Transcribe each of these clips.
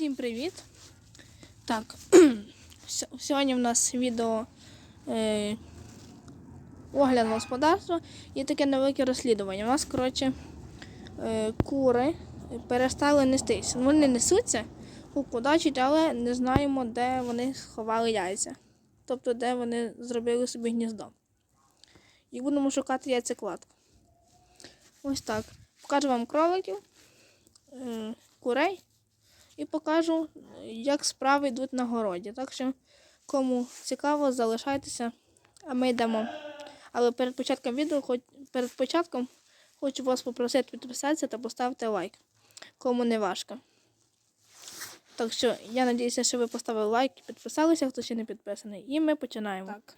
Всім привіт! Так, сь- сьогодні в нас відео е, огляд на господарство і таке невелике розслідування. У нас, коротше, е, кури перестали нестись. Вони несуться, кукудачать, але не знаємо, де вони сховали яйця. Тобто, де вони зробили собі гніздо. І будемо шукати яйцекладку. Ось так. Покажу вам кроликів, е, курей покажу, як справи йдуть на городі. Так що, кому цікаво, залишайтеся, а ми йдемо. Але перед початком відео, хоч перед початком хочу вас попросити підписатися та поставити лайк, кому не важко. Так що я надіюся, що ви поставили лайк і підписалися, хто ще не підписаний. І ми починаємо. Так.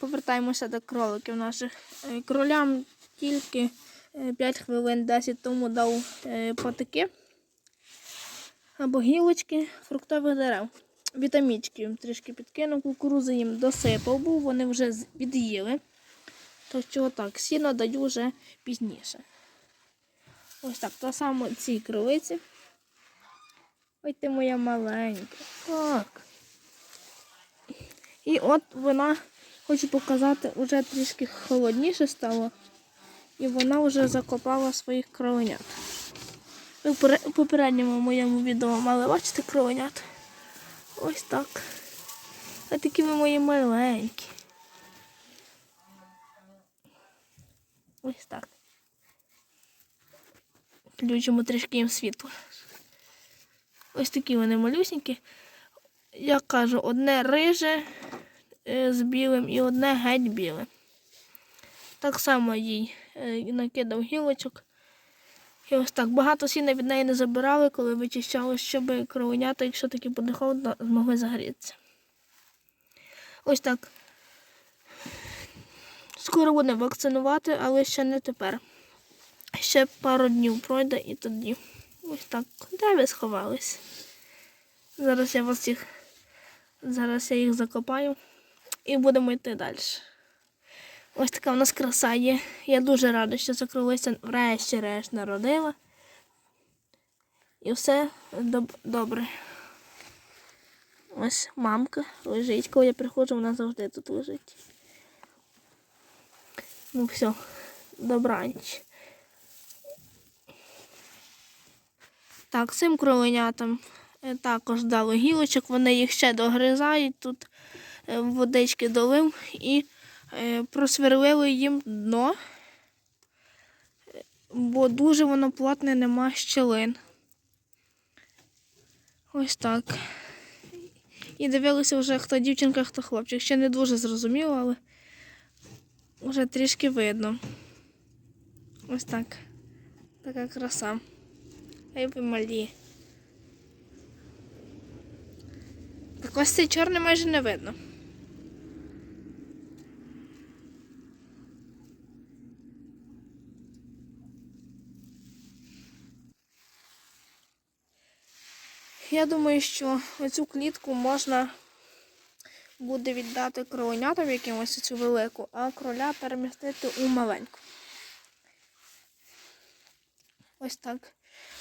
Повертаємося до кроликів наших. Е, Кролям тільки 5 хвилин 10 тому дав е, патики або гілочки фруктових дерев. Вітамічки їм трішки підкинув, кукурузи їм досипав, був, вони вже від'їли. Що отак, сіно даю вже пізніше. Ось так, то саме ці кролиці. Ой ти моя маленька. Так. І от вона, хочу показати, вже трішки холодніше стало. І вона вже закопала своїх кроленят. Ви в попередньому моєму відео мали бачити кроленят. Ось так. А такі ви мої маленькі. Ось так. Включимо трішки їм світло. Ось такі вони малюсенькі. Я кажу, одне риже е, з білим і одне геть біле. Так само їй е, накидав гілочок. І ось так. Багато сіна від неї не забирали, коли вичищали, щоб кровенята, якщо таки буде холодно, змогли загорітися. Ось так. Скоро будемо вакцинувати, але ще не тепер. Ще пару днів пройде і тоді. Ось так. Де ви сховались? Зараз я вас їх. Зараз я їх закопаю і будемо йти далі. Ось така в нас краса є. Я дуже рада, що ця врешті-решт народила. І все доб- добре. Ось мамка лежить. Коли я приходжу, вона завжди тут лежить. Ну все, добраніч. Так, цим кроленятам е, також дали гілочок, вони їх ще догризають, тут е, водички долив і просверлили їм дно, е, бо дуже воно плотне, нема щілин. Ось так. І дивилися вже, хто дівчинка, хто хлопчик. Ще не дуже зрозуміло, але вже трішки видно. Ось так. Така краса. Ай ви малі. Так ось цей чорний майже не видно. Я думаю, що оцю клітку можна буде віддати кроленятам якимось цю велику, а кроля перемістити у маленьку. Ось так.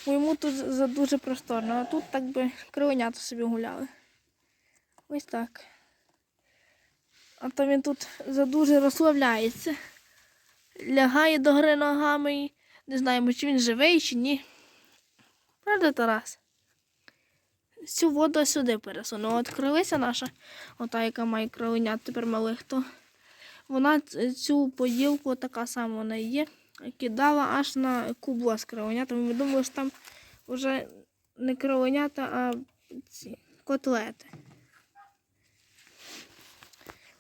Бо йому тут за дуже просторно, а тут так би кроленята собі гуляли. Ось так. А то він тут за дуже розслабляється. Лягає до гри ногами не знаємо, чи він живий, чи ні. Правда, Тарас? Цю воду сюди пересуну. От крилиця наша, ота, яка має кроленят тепер малих, то вона цю поділку така сама вона є, кидала аж на кубло з кроленятами. Ми думали, що там вже не кроленята, а ці котлети.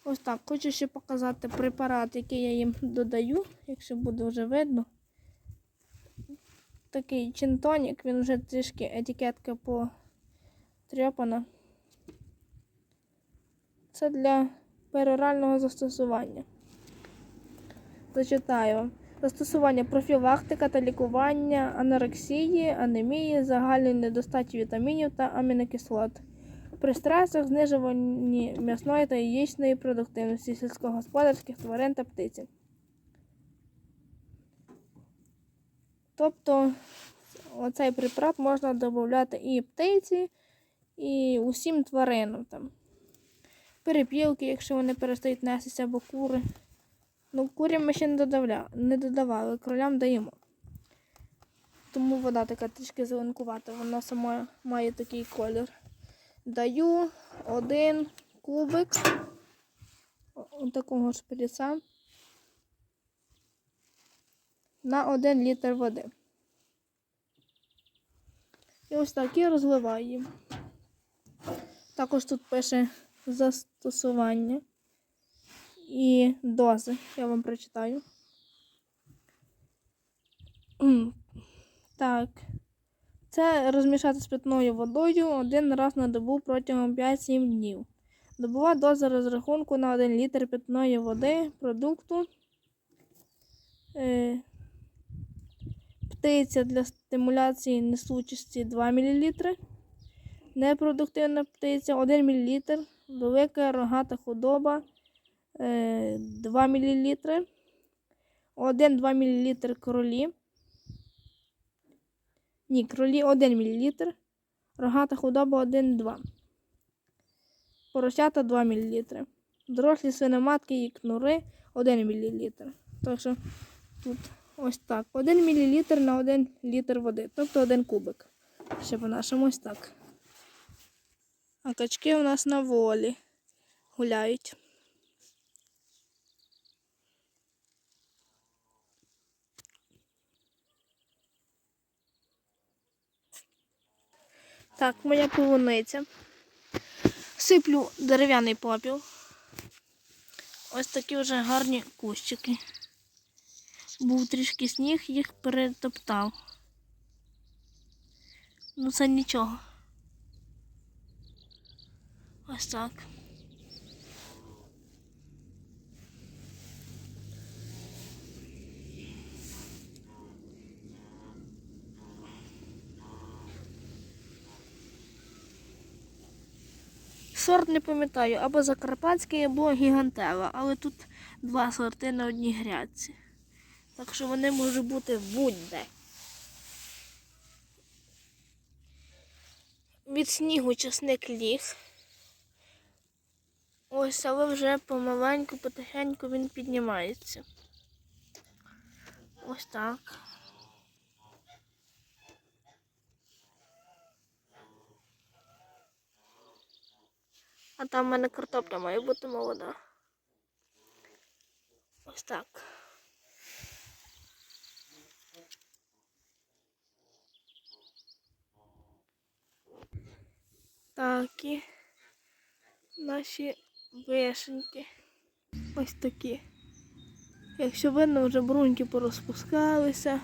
Ось так. Хочу ще показати препарат, який я їм додаю, якщо буде вже видно. Такий чинтонік, він вже трішки етикетка потряпана. Це для перорального застосування. Зачитаю. Застосування профілактика та лікування анорексії, анемії, загальної недостачі вітамінів та амінокислот. При стресах знижуванні м'ясної та яєчної продуктивності сільськогосподарських тварин та птиці. Тобто оцей препарат можна додати і птиці, і усім тваринам там. Перепілки, якщо вони перестають нестися, або кури. Ну, курям ми ще не додавля, не додавали, кролям даємо. Тому вода така трішки зеленкувата, вона сама має такий колір. Даю один кубик такого шприца на один літр води. І ось так і розливаю. Також тут пише застосування і дози. Я вам прочитаю. Так. Це розмішати з питною водою один раз на добу протягом 5-7 днів. Добова доза розрахунку на 1 літр питної води продукту. Е, птиця для стимуляції несучості 2 мл. Непродуктивна птиця 1 мл. Велика рогата худоба е, 2 мл. 1-2 мл кролі. Ні, кролі 1 мл. Рогата худоба 1-2. Поросята 2 мл. Дорослі свиноматки і кнури 1 мл. Так що тут ось так. 1 мл на 1 літр води, тобто 1 кубик. Ще по-нашому ось так. А качки у нас на волі гуляють. Так, моя полуниця. Сиплю дерев'яний попіл. Ось такі вже гарні кущики. Був трішки сніг, їх перетоптав. Ну це нічого. Ось так. Сорт не пам'ятаю, або Закарпатський, або Гігантева, але тут два сорти на одній грядці. Так що вони можуть бути будь-де. Від снігу часник ліг. Ось, але вже помаленьку, потихеньку він піднімається. Ось так. А там в мене картопля має бути молода. Ось так. Такі наші вишеньки. Ось такі. Якщо видно, вже бруньки порозпускалися.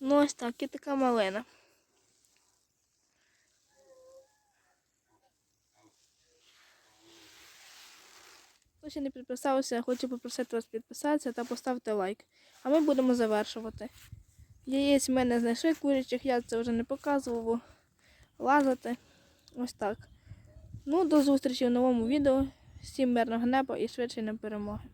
Ну ось так, і така малина. Ще не підписався, хочу попросити вас підписатися та поставити лайк. А ми будемо завершувати. Яєць в мене знайшли курячих, я це вже не показував. Лазати. Ось так. Ну, до зустрічі в новому відео. Всім мирного неба і швидше на перемоги.